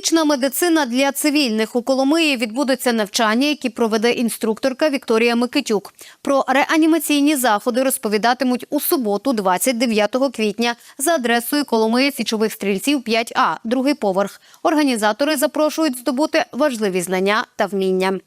Тактична медицина для цивільних у Коломиї відбудеться навчання, які проведе інструкторка Вікторія Микитюк. Про реанімаційні заходи розповідатимуть у суботу, 29 квітня, за адресою Коломиї Січових стрільців 5А, другий поверх. Організатори запрошують здобути важливі знання та вміння.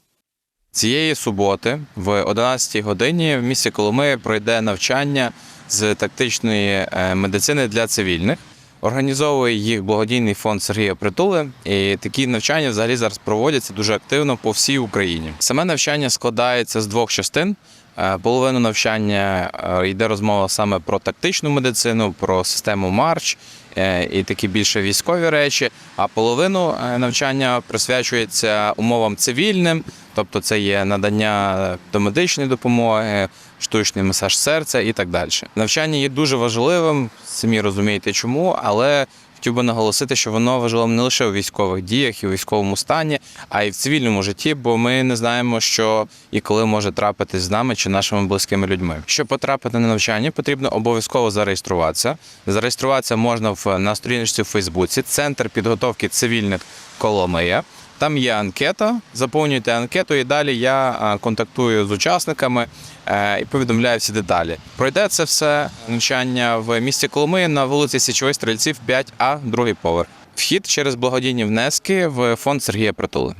Цієї суботи в 11 годині в місті Коломиї пройде навчання з тактичної е, медицини для цивільних. Організовує їх благодійний фонд Сергія Притули, і такі навчання взагалі зараз проводяться дуже активно по всій Україні. Саме навчання складається з двох частин. Е, Половину навчання е, йде розмова саме про тактичну медицину, про систему Марч е, і такі більше військові речі. А половину навчання присвячується умовам цивільним, тобто це є надання домедичної допомоги, штучний масаж серця і так далі. Навчання є дуже важливим, самі розумієте чому, але хотів би наголосити, що воно важливо не лише у військових діях і у військовому стані, а й в цивільному житті, бо ми не знаємо, що і коли може трапитись з нами чи нашими близькими людьми. Щоб потрапити на навчання, потрібно обов'язково зареєструватися. Зареєструватися можна в на сторіночці в Фейсбуці, центр підготовки цивільних Коломия. Там є анкета, заповнюєте анкету, і далі я контактую з учасниками е, і повідомляю всі деталі. Пройде це все навчання в місті Коломиї на вулиці Січових Стрільців 5А, другий поверх. Вхід через благодійні внески в фонд Сергія Притули.